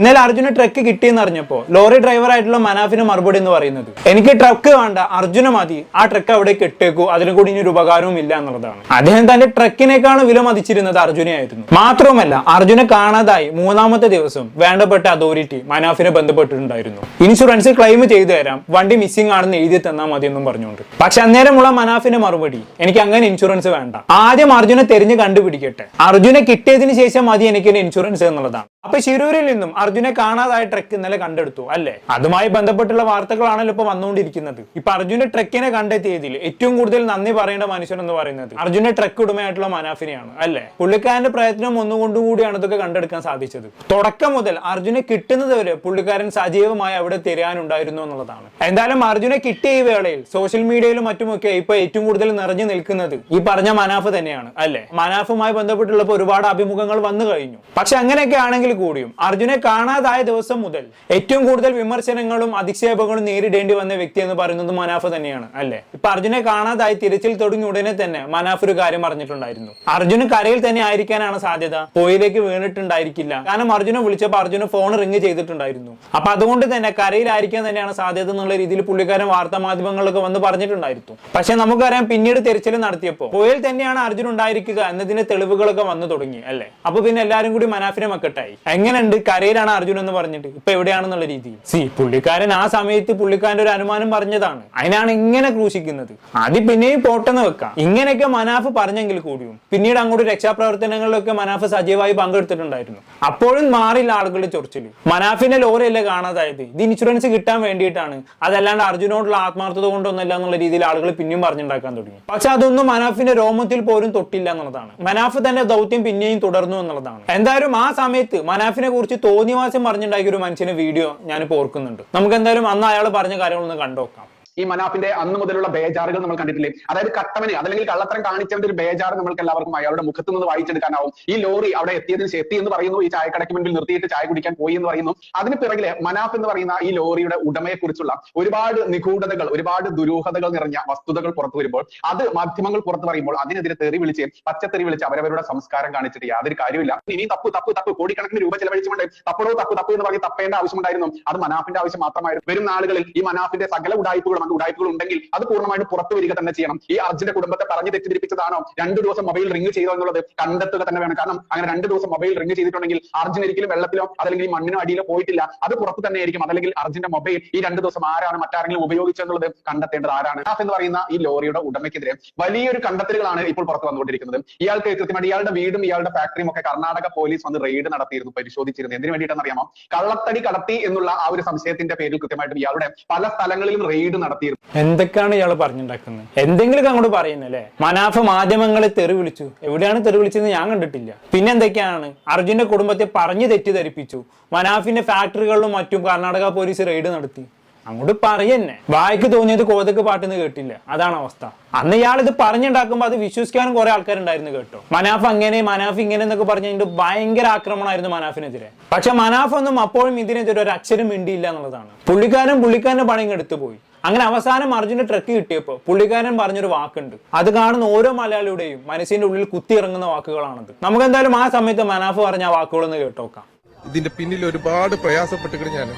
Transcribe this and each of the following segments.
ഇന്നലെ അർജുന് ട്രക്ക് കിട്ടിയെന്ന് അറിഞ്ഞപ്പോ lorry driver ആയിട്ടുള്ള മനാഫിന് മറുപടി എന്ന് പറയുന്നത്. എനിക്ക് ട്രക്ക് വേണ്ട അർജുന മതി. ആ ട്രക്ക് അവിടെ ഇട്ടേക്കൂ. അതിനു കൂടി ഇനി ഒരു ഉപകാരവും ഇല്ല എന്നുള്ളതാണ്. അദ്ദേഹം തന്റെ ട്രക്കിനേക്കാണ് വില മതിച്ചിരുന്നത് അർജുനെയായിരുന്നു. മാത്രവുമല്ല അർജുനെ കാണാതായി മൂന്നാമത്തെ ദിവസം വേണ്ടപ്പെട്ട അതോറിറ്റി മനാഫിനെ ബന്ധപ്പെട്ടിട്ടുണ്ടായിരുന്നു. ഇൻഷുറൻസ് ക്ലെയിം ചെയ്തു തരാം. വണ്ടി മിസ്സിംഗ് ആണെന്ന് എഴുതി തന്നാൽ മതി എന്നും പറഞ്ഞുകൊണ്ട്. പക്ഷെ അന്നേരമുള്ള മനാഫിന്റെ മറുപടി എനിക്ക് അങ്ങനെ ഇൻഷുറൻസ് വേണ്ട. ആദ്യം അർജുനെ തെരഞ്ഞു കണ്ടുപിടിക്കട്ടെ. അർജുനെ കിട്ടിയതിന് ശേഷം മതി എനിക്ക് ഇൻഷുറൻസ് എന്നുള്ളതാണ്. അപ്പൊ ശിരൂരിൽ നിന്നും അർജുനെ കാണാതായ ട്രക്ക് ഇന്നലെ കണ്ടെടുത്തു അല്ലെ? അതുമായി ബന്ധപ്പെട്ടുള്ള വാർത്തകളാണല്ലോ ഇപ്പൊ വന്നുകൊണ്ടിരിക്കുന്നത്. ഇപ്പൊ അർജുന്റെ ട്രക്കിനെ കണ്ടെത്തിയതിൽ ഏറ്റവും കൂടുതൽ നന്ദി പറയേണ്ട മനുഷ്യൻ എന്ന് പറയുന്നത് അർജുന്റെ ട്രക്ക് ഉടമയായിട്ടുള്ള മനാഫിനെയാണ് അല്ലെ? പുള്ളിക്കാരന്റെ പ്രയത്നം ഒന്നുകൊണ്ടും കൂടിയാണ് ഇതൊക്കെ കണ്ടെടുക്കാൻ സാധിച്ചത്. തുടക്കം മുതൽ അർജുനെ കിട്ടുന്നത് വരെ പുള്ളിക്കാരൻ സജീവമായി അവിടെ തിരയാനുണ്ടായിരുന്നു എന്നുള്ളതാണ്. എന്തായാലും അർജുനെ കിട്ടിയ ഈ വേളയിൽ സോഷ്യൽ മീഡിയയിലും മറ്റുമൊക്കെ ഇപ്പൊ ഏറ്റവും കൂടുതൽ നിറഞ്ഞു നിൽക്കുന്നത് ഈ പറഞ്ഞ മനാഫ് തന്നെയാണ് അല്ലെ? മനാഫുമായി ബന്ധപ്പെട്ടുള്ളപ്പോൾ ഒരുപാട് അഭിമുഖങ്ങൾ വന്നു കഴിഞ്ഞു. പക്ഷെ അങ്ങനെയൊക്കെ ആണെങ്കിൽ കൂടിയും അർജുനെ കാണാതായ ദിവസം മുതൽ ഏറ്റവും കൂടുതൽ വിമർശനങ്ങളും അധിക്ഷേപങ്ങളും നേരിടേണ്ടി വന്ന വ്യക്തി എന്ന് പറയുന്നത് മനാഫ് തന്നെയാണ് അല്ലെ? ഇപ്പൊ അർജുനെ കാണാതായി തിരച്ചിൽ തുടങ്ങിയ ഉടനെ തന്നെ മനാഫ് ഒരു കാര്യം പറഞ്ഞിട്ടുണ്ടായിരുന്നു അർജുന് കരയിൽ തന്നെ ആയിരിക്കാനാണ് സാധ്യത. പോയിലേക്ക് വീണിട്ടുണ്ടായിരിക്കില്ല. കാരണം അർജുനെ വിളിച്ചപ്പോൾ അർജുന് ഫോൺ റിങ് ചെയ്തിട്ടുണ്ടായിരുന്നു. അപ്പൊ അതുകൊണ്ട് തന്നെ കരയിലായിരിക്കാൻ തന്നെയാണ് സാധ്യത എന്നുള്ള രീതിയിൽ പുള്ളിക്കാരൻ വാർത്താ മാധ്യമങ്ങളൊക്കെ വന്ന് പറഞ്ഞിട്ടുണ്ടായിരുന്നു. പക്ഷെ നമുക്കറിയാം പിന്നീട് തിരച്ചിൽ നടത്തിയപ്പോൾ പോയിൽ തന്നെയാണ് അർജുൻ ഉണ്ടായിരിക്കുക എന്നതിന്റെ തെളിവുകളൊക്കെ വന്നു തുടങ്ങി അല്ലെ? അപ്പൊ പിന്നെ എല്ലാരും കൂടി മനാഫിനെ മക്കട്ടായി. എങ്ങനെയുണ്ട്? കരയിലാണ് അർജുൻ എന്ന് പറഞ്ഞിട്ട്? ഇപ്പൊ എവിടെയാണെന്നുള്ള രീതി. സി പുള്ളിക്കാരൻ ആ സമയത്ത് പുള്ളിക്കാരന്റെ ഒരു അനുമാനം പറഞ്ഞതാണ്. അതിനാണ് ഇങ്ങനെ ക്രൂശിക്കുന്നത്. അത് പിന്നെയും പോട്ടെന്ന് വെക്കാം. ഇങ്ങനെയൊക്കെ മനാഫ് പറഞ്ഞെങ്കിൽ കൂടിയും പിന്നീട് അങ്ങോട്ട് രക്ഷാപ്രവർത്തനങ്ങളിലൊക്കെ മനാഫ് സജീവമായി പങ്കെടുത്തിട്ടുണ്ടായിരുന്നു. അപ്പോഴും മാറില്ല ആളുകളുടെ ചൊറിച്ചിൽ. മനാഫിന്റെ ലോറിയല്ലേ കാണാതായത്? ഇത് ഇൻഷുറൻസ് കിട്ടാൻ വേണ്ടിയിട്ടാണ്. അതല്ലാണ്ട് അർജുനോടുള്ള ആത്മാർത്ഥത കൊണ്ടൊന്നല്ല എന്നുള്ള രീതിയിൽ ആളുകൾ പിന്നെയും പറഞ്ഞുണ്ടാക്കാൻ തുടങ്ങി. പക്ഷെ അതൊന്നും മനാഫിന്റെ രോമത്തിൽ പോലും തൊട്ടില്ല എന്നുള്ളതാണ്. മനാഫ് തന്റെ ദൗത്യം പിന്നെയും തുടർന്നു എന്നുള്ളതാണ്. എന്തായാലും ആ സമയത്ത് മനാഫിനെ കുറിച്ച് തോന്നിവാസം പറഞ്ഞുണ്ടാക്കിയ ഒരു മനുഷ്യന്റെ വീഡിയോ ഞാനിപ്പോൾ ഓർക്കുന്നുണ്ട്. നമുക്ക് എന്തായാലും അന്ന് അയാൾ പറഞ്ഞ കാര്യങ്ങളൊന്ന് കണ്ടുനോക്കാം ഈ മനാഫിന്റെ അന്ന് മുതലുള്ള ബേജാറുകൾ നമ്മൾ കണ്ടിട്ടില്ലേ? അതായത് കട്ടവന് അതല്ലെങ്കിൽ കള്ളത്തരം കാണിച്ചവന്റെ ഒരു ബേജാറ് നമ്മൾക്ക് എല്ലാവർക്കും അയാളുടെ മുഖത്തു നിന്ന് വായിച്ചെടുക്കാനാവും. ഈ ലോറി അവിടെ എത്തിയതിന് എത്തി എന്ന് പറയുന്നു. ഈ ചായക്കടയ്ക്ക് മുൻപിൽ നിർത്തിയിട്ട് ചായ കുടിക്കാൻ പോയി എന്ന് പറയുന്നു. അതിന് പിറകിലെ മനാഫ് എന്ന് പറയുന്ന ഈ ലോറിയുടെ ഉടമയെ കുറിച്ചുള്ള ഒരുപാട് നിഗൂഢതകൾ ഒരുപാട് ദുരൂഹതകൾ നിറഞ്ഞ വസ്തുതകൾ പുറത്തു വരുമ്പോൾ അത് മാധ്യമങ്ങൾ പുറത്തു പറയുമ്പോൾ അതിനെതിരെ തെറി വിളിച്ച് പച്ചത്തെറി വിളിച്ച് അവരവരുടെ സംസ്കാരം കാണിച്ചിട്ട് യാതൊരു കാര്യമില്ല ഇനി തപ്പ് തപ്പ് തപ്പ് കോടിക്കണക്കിന് രൂപ ചെലവഴിച്ചുകൊണ്ട് തപ്പടോ തപ്പ് തപ്പ് എന്ന് പറഞ്ഞ് തപ്പേണ്ട ആവശ്യമുണ്ടായിരുന്നു അത് മനാഫിന്റെ ആവശ്യം മാത്രമായിരുന്നു. വരും നാളുകളിൽ ഈ മനാഫിന്റെ സകല ഉടായ്പകളും അത് ഉടായ്പകൾ ഉണ്ടെങ്കിൽ അത് പൂർണമായിട്ട് പുറത്തു വരിക തന്നെ ചെയ്യണം. ഈ അർജുന്റെ കുടുംബത്തെ പറഞ്ഞു തെറ്റിദ്ധരിപ്പിച്ചതാണോ? രണ്ടു ദിവസം മൊബൈൽ റിംഗ് ചെയ്തോ എന്നുള്ളത് കണ്ടെത്തുക തന്നെ വേണം. കാരണം അങ്ങനെ രണ്ടു ദിവസം മൊബൈൽ റിംഗ് ചെയ്തിട്ടുണ്ടെങ്കിൽ അർജുൻ ഒരിക്കലും വെള്ളത്തിലോ അതല്ലെങ്കിൽ മണ്ണിനോ അടിയിലോ പോയിട്ടില്ല. അത് പുറത്ത് തന്നെ ആയിരിക്കും. അതല്ലെങ്കിൽ അർജുന്റെ മൊബൈൽ ഈ രണ്ടു ദിവസം ആരാണ് മറ്റാരെങ്കിലും ഉപയോഗിച്ചെന്നുള്ളത് കണ്ടെത്തേണ്ടത് ആരാണ്? എന്ന് പറയുന്ന ഈ ലോറിയുടെ ഉടമയ്ക്കെതിരെ വലിയൊരു കണ്ടെത്തലുകളാണ് ഇപ്പോൾ പുറത്ത് വന്നുകൊണ്ടിരിക്കുന്നത്. ഇയാൾക്ക് കൃത്യമായിട്ട് ഇയാളുടെ വീടും ഇയാളുടെ ഫാക്ടറിയും ഒക്കെ കർണാടക പോലീസ് വന്ന് റെയ്ഡ് നടത്തിയിരുന്നു പരിശോധിച്ചിരുന്നു. എന്തിനു വേണ്ടിയിട്ടാണെന്ന് അറിയാമോ കള്ളത്തടി കടത്തി എന്നുള്ള ആ ഒരു സംശയത്തിന്റെ പേരിൽ കൃത്യമായിട്ടും ഇയാളുടെ പല സ്ഥലങ്ങളിലും റെയ്ഡ് നടത്തിയിരുന്നു. എന്തൊക്കെയാണ് ഇയാൾ പറഞ്ഞുണ്ടാക്കുന്നത്? എന്തെങ്കിലും അങ്ങോട്ട് പറയുന്നല്ലേ? മനാഫ് മാധ്യമങ്ങളെ തെറി വിളിച്ചു. എവിടെയാണ് തെറി വിളിച്ചതെന്ന് ഞാൻ കണ്ടിട്ടില്ല. പിന്നെ എന്തൊക്കെയാണ്? അർജുന്റെ കുടുംബത്തെ പറഞ്ഞു തെറ്റിദ്ധരിപ്പിച്ചു. മനാഫിന്റെ ഫാക്ടറികളിലും മറ്റും കർണാടക പോലീസ് റെയ്ഡ് നടത്തി. അങ്ങോട്ട് പറയന്നെ. വായിക്ക് തോന്നിയത് കോതക്ക് പാട്ടെന്ന് കേട്ടില്ല. അതാണ് അവസ്ഥ. അന്ന് ഇയാൾ ഇത് പറഞ്ഞുണ്ടാക്കുമ്പോൾ അത് വിശ്വസിക്കാനും കുറെ ആൾക്കാരുണ്ടായിരുന്നു കേട്ടോ. മനാഫ് അങ്ങനെ മനാഫ് ഇങ്ങനെ എന്നൊക്കെ പറഞ്ഞതിന്റെ ഭയങ്കര ആക്രമണമായിരുന്നു മനാഫിനെതിരെ. പക്ഷെ മനാഫ് ഒന്നും അപ്പോഴും ഇതിനെതിരെ ഒരു അക്ഷരം മിണ്ടിയില്ല എന്നുള്ളതാണ്. പുള്ളിക്കാരൻ പുള്ളിക്കാരന്റെ പണിയും എടുത്തു പോയി. അങ്ങനെ അവസാനം അർജുന്റെ ട്രക്ക് കിട്ടിയപ്പോൾ പുള്ളിക്കാരൻ പറഞ്ഞൊരു വാക്കുണ്ട്. അത് കാണുന്ന ഓരോ മലയാളിയുടെയും മനസ്സിന്റെ ഉള്ളിൽ കുത്തി ഇറങ്ങുന്ന വാക്കുകളാണത്. നമുക്ക് എന്തായാലും ആ സമയത്ത് മനാഫ് പറഞ്ഞ ആ വാക്കുകളൊന്ന് കേട്ടോക്കാം. ഇതിന്റെ പിന്നിൽ ഒരുപാട് പ്രയാസപ്പെട്ടിട്ട് ഞാൻ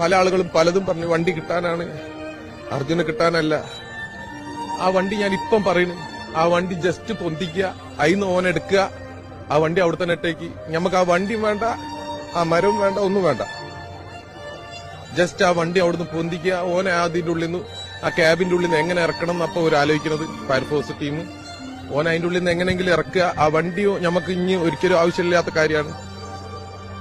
പല ആളുകളും പലതും പറഞ്ഞു വണ്ടി കിട്ടാനാണ് അർജുന കിട്ടാനല്ല. ആ വണ്ടി ഞാൻ ഇപ്പം പറയുന്നു ആ വണ്ടി ജസ്റ്റ് പൊന്തിക്കുക അയിന്ന് ഓൻ എടുക്കുക. ആ വണ്ടി അവിടെ തന്നെ ഇട്ടേക്ക്. ഞമ്മക്ക് ആ വണ്ടിയും വേണ്ട ആ മരവും വേണ്ട ഒന്നും വേണ്ട. ജസ്റ്റ് ആ വണ്ടി അവിടുന്ന് പൊന്തിക്കുക ഓനെ അതിന്റെ ഉള്ളിൽ നിന്ന് ആ ക്യാബിന്റെ ഉള്ളിൽ നിന്ന് എങ്ങനെ ഇറക്കണം എന്നപ്പോ ഒരു ആലോചിക്കുന്നത് ഫയർഫോഴ്സ് ടീം ഓൻ അതിന്റെ ഉള്ളിൽ നിന്ന് എങ്ങനെയെങ്കിലും ഇറക്കുക. ആ വണ്ടിയോ നമുക്ക് ഇനി ഒരിക്കലും ആവശ്യമില്ലാത്ത കാര്യമാണ്.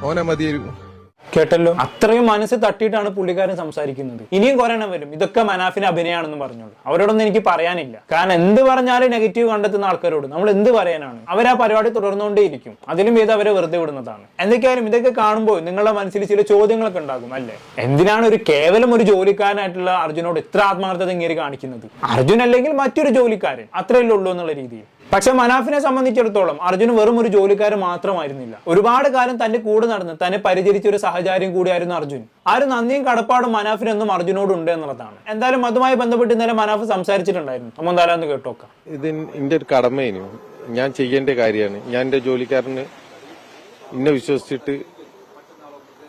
ഓനെ മതിയായിരുന്നു. കേട്ടല്ലോ? അത്രയും മനസ്സ് തട്ടിയിട്ടാണ് പുള്ളിക്കാരൻ സംസാരിക്കുന്നത്. ഇനിയും കുറെ എണ്ണം വരും. ഇതൊക്കെ മനാഫിന് അഭിനയാണെന്ന് പറഞ്ഞോളൂ. അവരോടൊന്നും എനിക്ക് പറയാനില്ല. കാരണം എന്ത് പറഞ്ഞാലും നെഗറ്റീവ് കണ്ടെത്തുന്ന ആൾക്കാരോട് നമ്മൾ എന്ത് പറയാനാണ്? അവർ ആ പരിപാടി തുടർന്നുകൊണ്ടേയിരിക്കും. അതിലും ഇത് അവരെ വെറുതെ വിടുന്നതാണ്. എന്തൊക്കെയായാലും ഇതൊക്കെ കാണുമ്പോൾ നിങ്ങളുടെ മനസ്സിൽ ചില ചോദ്യങ്ങളൊക്കെ ഉണ്ടാകും അല്ലേ? എന്തിനാണ് ഒരു കേവലം ഒരു ജോലിക്കാരനായിട്ടുള്ള അർജുനോട് ഇത്ര ആത്മാർത്ഥത ഇങ്ങനെ കാണിക്കുന്നത്? അർജുൻ അല്ലെങ്കിൽ മറ്റൊരു ജോലിക്കാരൻ. അത്രയല്ലേ ഉള്ളൂ എന്നുള്ള രീതിയിൽ. പക്ഷെ മനാഫിനെ സംബന്ധിച്ചിടത്തോളം അർജുൻ വെറും ഒരു ജോലിക്കാരൻ മാത്രമായിരുന്നില്ല. ഒരുപാട് കാലം തന്റെ കൂടെ നടന്ന് തന്നെ പരിചരിച്ച ഒരു സഹചാര്യം കൂടിയായിരുന്നു അർജുൻ. ആ ഒരു നന്ദിയും കടപ്പാടും മനാഫിനെന്നും അർജുനോട് ഉണ്ട് എന്നുള്ളതാണ്. എന്തായാലും അതുമായി ബന്ധപ്പെട്ട് ഇന്നലെ മനാഫ് സംസാരിച്ചിട്ടുണ്ടായിരുന്നു. നമ്മൾ എന്തായാലും ഒന്ന് കേട്ടോക്കാം ഇത് എന്റെ ഒരു കടമയിനു ഞാൻ ചെയ്യേണ്ട കാര്യമാണ്. ഞാൻ എന്റെ ജോലിക്കാരന് ഇന്നെ വിശ്വസിച്ചിട്ട്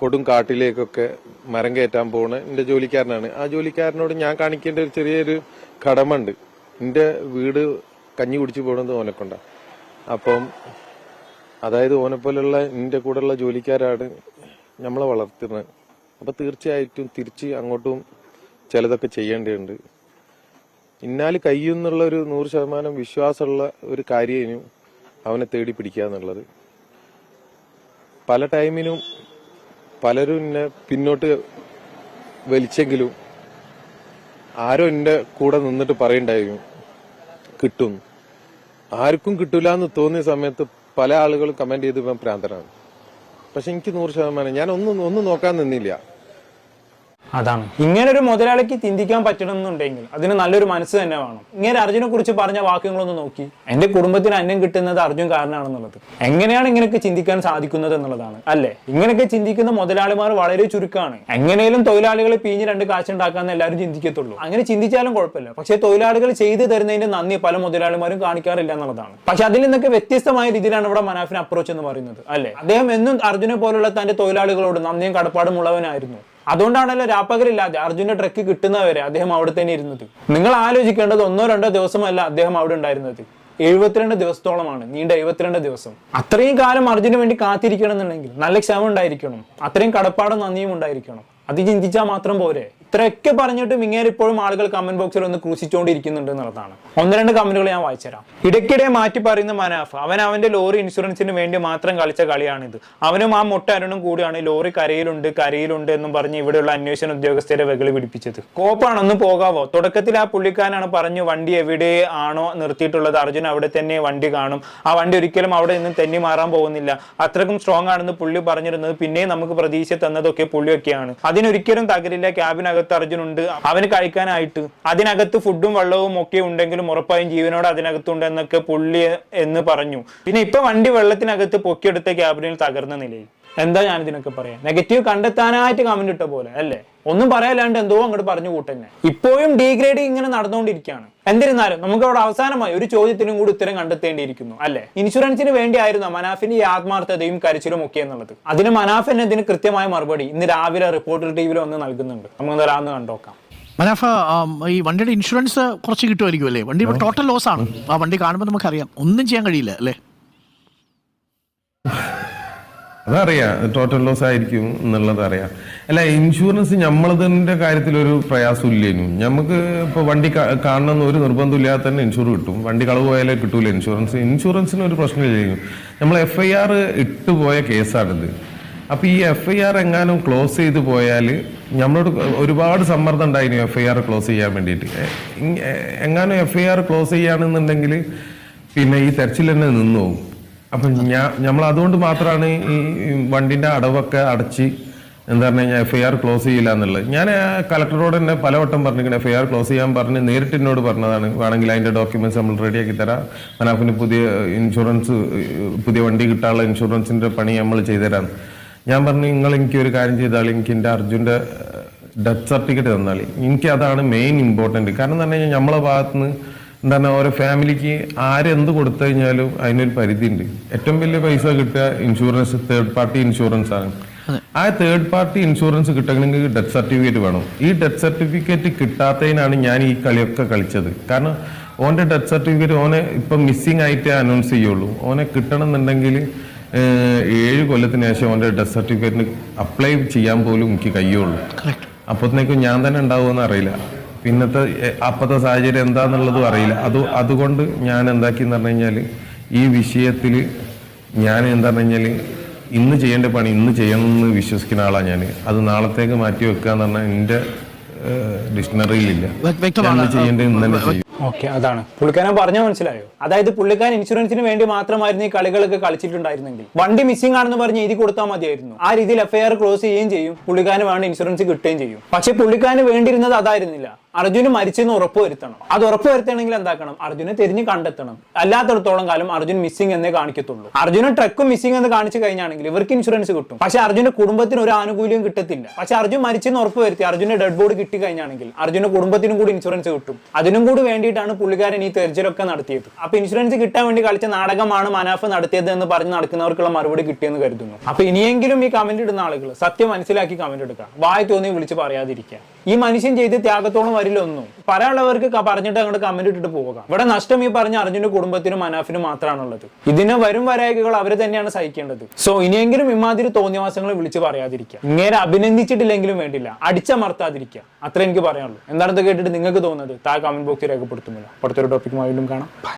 കൊടും കാട്ടിലേക്കൊക്കെ മരം കയറ്റാൻ പോണ എന്റെ ജോലിക്കാരനാണ്. ആ ജോലിക്കാരനോട് ഞാൻ കാണിക്കേണ്ട ഒരു ചെറിയൊരു കടമ ഉണ്ട്. എന്റെ വീട് കഞ്ഞി കുടിച്ചു പോകുന്നത് ഓനെക്കൊണ്ട അപ്പം അതായത് ഓനെപ്പോലുള്ള എന്റെ കൂടെയുള്ള ജോലിക്കാരാണ് നമ്മളെ വളർത്തുന്നത്. അപ്പൊ തീർച്ചയായിട്ടും തിരിച്ച് അങ്ങോട്ടും ചിലതൊക്കെ ചെയ്യേണ്ടതുണ്ട്. ഇന്നാൽ കഴിയുന്നുള്ള ഒരു നൂറ് ശതമാനം വിശ്വാസമുള്ള ഒരു കാര്യം അവനെ തേടി പിടിക്കുക എന്നുള്ളത്. പല ടൈമിനും പലരും എന്നെ പിന്നോട്ട് വലിച്ചെങ്കിലും ആരോ എന്റെ കൂടെ നിന്നിട്ട് പറയണ്ടായിരുന്നു. കിട്ടും. ആർക്കും കിട്ടൂല എന്ന് തോന്നിയ സമയത്ത് പല ആളുകളും കമന്റ് ചെയ്ത് ഇപ്പം പ്രാന്തനാണ്. പക്ഷെ എനിക്ക് നൂറ് ശതമാനം ഞാൻ ഒന്നും ഒന്നും നോക്കാൻ നിന്നില്ല. അതാണ്. ഇങ്ങനെ ഒരു മുതലാളിക്ക് ചിന്തിക്കാൻ പറ്റണമെന്നുണ്ടെങ്കിൽ അതിന് നല്ലൊരു മനസ്സ് തന്നെ വേണം. ഇങ്ങനെ അർജുനെ കുറിച്ച് പറഞ്ഞ വാക്യങ്ങളൊന്ന് നോക്കി. എന്റെ കുടുംബത്തിന് അന്നം കിട്ടുന്നത് അർജുൻ കാരണമാണെന്നുള്ളത് എങ്ങനെയാണ് ഇങ്ങനെയൊക്കെ ചിന്തിക്കാൻ സാധിക്കുന്നത് എന്നുള്ളതാണ്. അല്ലേ? ഇങ്ങനെയൊക്കെ ചിന്തിക്കുന്ന മുതലാളിമാർ വളരെ ചുരുക്കമാണ്. എങ്ങനെയും തൊഴിലാളികളെ പിഞ്ഞ് രണ്ട് കാശുണ്ടാക്കാന്ന് എല്ലാവരും ചിന്തിക്കത്തുള്ളൂ. അങ്ങനെ ചിന്തിച്ചാലും കുഴപ്പമില്ല. പക്ഷെ തൊഴിലാളികൾ ചെയ്തു തരുന്നതിന്റെ നന്ദി പല മുതലാളിമാരും കാണിക്കാറില്ല എന്നുള്ളതാണ്. പക്ഷെ അതിൽ നിന്നൊക്കെ വ്യത്യസ്തമായ രീതിയിലാണ് ഇവിടെ മനാഫിന് അപ്രോച്ച് എന്ന് പറയുന്നത്. അല്ലേ? അദ്ദേഹം എന്നും അർജുനെ പോലുള്ള തന്റെ തൊഴിലാളികളോട് നന്ദിയും കടപ്പാടും ഉള്ളവനായിരുന്നു. അതുകൊണ്ടാണല്ലോ രാപ്പകലില്ലാതെ അർജുന്റെ ട്രക്ക് കിട്ടുന്നവരെ അദ്ദേഹം അവിടെ തന്നെ ഇരുന്നത്. നിങ്ങൾ ആലോചിക്കേണ്ടത് ഒന്നോ രണ്ടോ ദിവസമല്ല അദ്ദേഹം അവിടെ ഉണ്ടായിരുന്നത്. എഴുപത്തിരണ്ട് ദിവസത്തോളമാണ് നീണ്ട എഴുപത്തിരണ്ട് ദിവസം. അത്രയും കാലം അർജുന് വേണ്ടി കാത്തിരിക്കണം എന്നുണ്ടെങ്കിൽ നല്ല ക്ഷമ ഉണ്ടായിരിക്കണം അത്രയും കടപ്പാടും നന്ദിയും ഉണ്ടായിരിക്കണം. അത് ചിന്തിച്ചാൽ മാത്രം പോരെ. ഇത്രയൊക്കെ പറഞ്ഞിട്ടും ഇങ്ങനെ ഇപ്പോഴും ആളുകൾ കമന്റ് ബോക്സിൽ ഒന്ന് ക്രൂശിച്ചുകൊണ്ടിരിക്കുന്നുണ്ട് എന്നുള്ളതാണ്. ഒന്ന് രണ്ട് കമന്റുകൾ ഞാൻ വായിച്ചുതരാം. ഇടയ്ക്കിടെ മാറ്റി പറയുന്ന മനാഫ് അവൻ അവന്റെ ലോറി ഇൻഷുറൻസിന് വേണ്ടി മാത്രം കളിച്ച കളിയാണിത്. അവനും ആ മുട്ട അരുണും കൂടിയാണ് ലോറി കരയിലുണ്ട് കരയിലുണ്ട് എന്നും പറഞ്ഞ് ഇവിടെയുള്ള അന്വേഷണ ഉദ്യോഗസ്ഥരെ വെകളി പിടിപ്പിച്ചത്. കോപ്പാണൊന്നും പോകാവോ? തുടക്കത്തിൽ ആ പുള്ളിക്കാരനാണ് പറഞ്ഞു വണ്ടി എവിടെ ആണോ നിർത്തിയിട്ടുള്ളത്? അർജുൻ അവിടെ തന്നെ വണ്ടി കാണും. ആ വണ്ടി ഒരിക്കലും അവിടെ നിന്ന് തെന്നി മാറാൻ പോകുന്നില്ല. അത്രക്കും സ്ട്രോങ് ആണെന്ന് പുള്ളി പറഞ്ഞിരുന്നത് പിന്നെ നമുക്ക് പ്രതീക്ഷ തന്നതൊക്കെ പുള്ളിയൊക്കെയാണ്. അതിനൊരിക്കലും തകരില്ല ക്യാബിനകത്ത് അർജുനുണ്ട്. അവന് കഴിക്കാനായിട്ട്. അതിനകത്ത് ഫുഡും വെള്ളവും ഒക്കെ ഉണ്ടെങ്കിലും ഉറപ്പായും ജീവനോട് അതിനകത്തുണ്ട് എന്നൊക്കെ പുള്ളി എന്ന് പറഞ്ഞു. പിന്നെ ഇപ്പൊ വണ്ടി വെള്ളത്തിനകത്ത് പൊക്കിയെടുത്ത ക്യാബിനിൽ തകർന്ന നിലയിൽ. എന്താ ഞാൻ ഇതിനൊക്കെ പറയാം? നെഗറ്റീവ് കണ്ടെത്താനായിട്ട് കമന്റ് ഇട്ട പോലെ അല്ലേ? ഒന്നും പറയാല്ലാണ്ട് എന്തോ അങ്ങോട്ട് പറഞ്ഞു കൂട്ടന്നെ. ഇപ്പോഴും ഡീഗ്രേഡിങ് ഇങ്ങനെ നടന്നുകൊണ്ടിരിക്കുകയാണ്. എന്നിരുന്നാലും നമുക്ക് അവിടെ അവസാനമായി ഒരു ചോദ്യത്തിനും കൂടി ഉത്തരം കണ്ടെത്തേണ്ടിയിരിക്കുന്നു അല്ലെ? ഇൻഷുറൻസിന് വേണ്ടിയായിരുന്നു മനാഫിന്റെ ഈ ആത്മാർത്ഥതയും കരച്ചിലും ഒക്കെ എന്നുള്ളത്? അതിന് മനാഫ് തന്നെ ഇതിന് കൃത്യമായ മറുപടി ഇന്ന് രാവിലെ റിപ്പോർട്ടർ ടി വിയിൽ ഒന്ന് നൽകുന്നുണ്ട്. നമുക്ക് തരാമെന്ന് കണ്ടോക്കാം. മനാഫ ഈ വണ്ടിയുടെ ഇൻഷുറൻസ് കുറച്ച് കിട്ടുമായിരിക്കും അല്ലേ? വണ്ടി ടോട്ടൽ ലോസ് ആണ്. ആ വണ്ടി കാണുമ്പോൾ നമുക്കറിയാം. ഒന്നും ചെയ്യാൻ കഴിയില്ല അല്ലേ? അതറിയാം. ടോട്ടൽ ലോസ് ആയിരിക്കും എന്നുള്ളത് അറിയാം. അല്ല ഇൻഷുറൻസ് നമ്മളതിന്റെ കാര്യത്തിൽ ഒരു പ്രയാസം ഇല്ലേനു നമുക്ക് ഇപ്പോൾ വണ്ടി കാണണമെന്ന് ഒരു നിർബന്ധം ഇല്ലാതെ തന്നെ ഇൻഷുർ കിട്ടും. വണ്ടി കളവ് പോയാലേ കിട്ടൂല ഇൻഷുറൻസ് ഇൻഷുറൻസിന് ഒരു പ്രശ്നമില്ലേനു നമ്മൾ എഫ് ഐ ആർ ഇട്ട് പോയ കേസാണിത്. അപ്പം ഈ എഫ് ഐ ആർ എങ്ങാനും ക്ലോസ് ചെയ്ത് പോയാൽ നമ്മളോട് ഒരുപാട് സമ്മർദ്ദം ഉണ്ടായിരുന്നു എഫ് ഐ ആർ ക്ലോസ് ചെയ്യാൻ വേണ്ടിയിട്ട്. എങ്ങാനും എഫ് ഐ ആർ ക്ലോസ് ചെയ്യുകയാണെന്നുണ്ടെങ്കിൽ പിന്നെ ഈ തെരച്ചിൽ തന്നെ നിന്നു പോകും. അപ്പൊ നമ്മൾ അതുകൊണ്ട് മാത്രമാണ് ഈ വണ്ടിന്റെ അടവൊക്കെ അടച്ച് എന്താ പറഞ്ഞു കഴിഞ്ഞാൽ എഫ് ഐ ആർ ക്ലോസ് ചെയ്യില്ല എന്നുള്ളത്. ഞാൻ കളക്ടറോട് തന്നെ പലവട്ടം പറഞ്ഞിരിക്കണം എഫ് ഐ ആർ ക്ലോസ് ചെയ്യാൻ പറഞ്ഞ് നേരിട്ട് എന്നോട് പറഞ്ഞതാണ്. വേണമെങ്കിൽ അതിന്റെ ഡോക്യുമെന്റ്സ് നമ്മൾ റെഡിയാക്കി തരാം. മനാഫിന് പുതിയ ഇൻഷുറൻസ് പുതിയ വണ്ടി കിട്ടാനുള്ള ഇൻഷുറൻസിന്റെ പണി നമ്മൾ ചെയ്തുതരാം. ഞാൻ പറഞ്ഞു നിങ്ങൾ എനിക്ക് ഒരു കാര്യം ചെയ്താൽ എനിക്ക് എന്റെ അർജുന്റെ ഡെത്ത് സർട്ടിഫിക്കറ്റ് തന്നാൽ എനിക്ക് അതാണ് മെയിൻ ഇമ്പോർട്ടന്റ് കാരണം എന്ന് പറഞ്ഞു കഴിഞ്ഞാൽ നമ്മളെ ഭാഗത്തുനിന്ന് എന്താണ് ഓരോ ഫാമിലിക്ക് ആരെന്ത് കൊടുത്തു കഴിഞ്ഞാലും അതിനൊരു പരിധി ഉണ്ട് ഏറ്റവും വലിയ പൈസ കിട്ടുക ഇൻഷുറൻസ് തേർഡ് പാർട്ടി ഇൻഷുറൻസ് ആണ്. ആ തേർഡ് പാർട്ടി ഇൻഷുറൻസ് കിട്ടണമെങ്കിൽ ഡെത്ത് സർട്ടിഫിക്കറ്റ് വേണം. ഈ ഡെത്ത് സർട്ടിഫിക്കറ്റ് കിട്ടാത്തതിനാണ് ഞാൻ ഈ കളിയൊക്കെ കളിച്ചത്. കാരണം ഓന്റെ ഡെത്ത് സർട്ടിഫിക്കറ്റ് ഓനെ ഇപ്പൊ മിസ്സിംഗ് ആയിട്ട് അനൗൺസ് ചെയ്യുള്ളൂ. ഓനെ കിട്ടണമെന്നുണ്ടെങ്കിൽ ഏഴ് കൊല്ലത്തിന് ശേഷം ഓന്റെ ഡെത്ത് സർട്ടിഫിക്കറ്റിന് അപ്ലൈ ചെയ്യാൻ പോലും എനിക്ക് കഴിയുള്ളൂ. അപ്പോഴത്തേക്കും അപ്പത്തേക്കും ഞാൻ തന്നെ ഉണ്ടാവുമെന്ന് അറിയില്ല. പിന്നത്തെ അപ്പത്തെ സാഹചര്യം എന്താന്നുള്ളതും അറിയില്ല. അത് അതുകൊണ്ട് ഞാൻ എന്താക്കി എന്ന് പറഞ്ഞു കഴിഞ്ഞാൽ ഈ വിഷയത്തിൽ ഞാൻ എന്താ പറഞ്ഞു കഴിഞ്ഞാൽ ഇന്ന് ചെയ്യേണ്ട പണി ഇന്ന് ചെയ്യണമെന്ന് വിശ്വസിക്കുന്ന ആളാണ് ഞാൻ അത് നാളത്തേക്ക് മാറ്റി വെക്കുക എന്ന് പറഞ്ഞാൽ എന്റെ ഡിക്ഷണറിയിലില്ല. വ്യ- വ്യക്തമാണ്. ഞാൻ ചെയ്യേണ്ടത് ഇന്ന് തന്നെ ചെയ്യും. ഓക്കെ അതാണ്. പുള്ളിക്കാരൻ പറഞ്ഞാൽ മനസ്സിലായോ? അതായത് പുള്ളിക്കാരൻ ഇൻഷുറൻസിന് വേണ്ടി മാത്രമായിരുന്നു ഈ കളികളൊക്കെ കളിച്ചിട്ടുണ്ടായിരുന്നെങ്കിൽ. വണ്ടി മിസ്സിംഗ് ആണെന്ന് പറഞ്ഞ് എഴുതി കൊടുത്താൽ മതിയായിരുന്നു. ആ രീതിയിൽ എഫ്ഐആർ ക്ലോസ് ചെയ്യുകയും ചെയ്യും. പുള്ളിക്കാരന് വേണ്ട ഇൻഷുറൻസ് കിട്ടുകയും ചെയ്യും. പക്ഷെ പുള്ളിക്കാരന് വേണ്ടിയിരുന്നത് അതായിരുന്നില്ല. അർജുന് ഉറപ്പ് വരുത്തണം. അത് ഉറപ്പ് വരുത്തണമെങ്കിൽ എന്താക്കണം? അർജുനെ തിരിഞ്ഞ് കണ്ടെത്തണം. അല്ലാത്തടത്തോളം കാലം അർജുൻ മിസ്സിംഗ് എന്നേ കാണിക്കത്തുള്ളൂ. അർജുന ട്രക്ക് മിസ്സിംഗ് എന്ന് കാണിച്ചു കഴിഞ്ഞാണെങ്കിൽ ഇവർക്ക് ഇൻഷുറൻസ് കിട്ടും. പക്ഷെ അർജുന്റെ കുടുംബത്തിന് ഒരു ആനുകൂല്യം കിട്ടത്തില്ല. പക്ഷെ അർജുൻ മരിച്ചെന്ന് ഉറപ്പ് വരുത്തി അർജുന്റെ ഡെഡ് ബോഡി കിട്ടി കഴിഞ്ഞാണെങ്കിൽ അർജുന്റെ കുടുംബത്തിനും കൂടി ഇൻഷുറൻസ് കിട്ടും. അതിനും കൂടി വേണ്ടിയിട്ടാണ് പുള്ളിക്കാരൻ ഈ തെരച്ചിലൊക്കെ നടത്തിയത്. അപ്പൊ ഇൻഷുറൻസ് കിട്ടാൻ വേണ്ടി കളിച്ച നാടകമാണ് മനാഫ് നടത്തിയത് എന്ന് പറഞ്ഞ് നടക്കുന്നവർക്കുള്ള മറുപടി കിട്ടിയെന്ന് കരുതുന്നു. അപ്പൊ ഇനിയെങ്കിലും ഈ കമന്റ് ഇടുന്ന ആളുകൾ സത്യം മനസ്സിലാക്കി കമന്റ് എടുക്കുക വായ തോന്നി വിളിച്ച് പറയാതിരിക്കുക. ഈ മനുഷ്യൻ ചെയ്ത് ത്യാഗത്തോളം വരില്ല ഒന്നും പറയാനുള്ളവർക്ക് പറഞ്ഞിട്ട് അങ്ങോട്ട് കമന്റ് ഇട്ടിട്ട് പോവുക. ഇവിടെ നഷ്ടം ഈ പറഞ്ഞ അർജുന്റെ കുടുംബത്തിനും മനാഫിനും മാത്രമാണുള്ളത്. ഇതിന് വരും വരായകൾ അവർ തന്നെയാണ് സഹിക്കേണ്ടത്. സോ ഇനിയെങ്കിലും ഇമാതിരി തോന്നിയവാസങ്ങൾ വിളിച്ച് പറയാതിരിക്കുക. ഇങ്ങനെ അഭിനന്ദിച്ചിട്ടില്ലെങ്കിലും വേണ്ടില്ല. അടിച്ചമർത്താതിരിക്കുക. അത്ര എനിക്ക് പറയാനുള്ളൂ. എന്താണെന്ന് കേട്ടിട്ട് നിങ്ങൾക്ക് തോന്നുന്നത്? താഴെ കമന്റ് ബോക്സിൽ രേഖപ്പെടുത്തുമല്ലോ അടുത്തൊരു ടോപ്പിക്കുമായി വീണ്ടും കാണാം.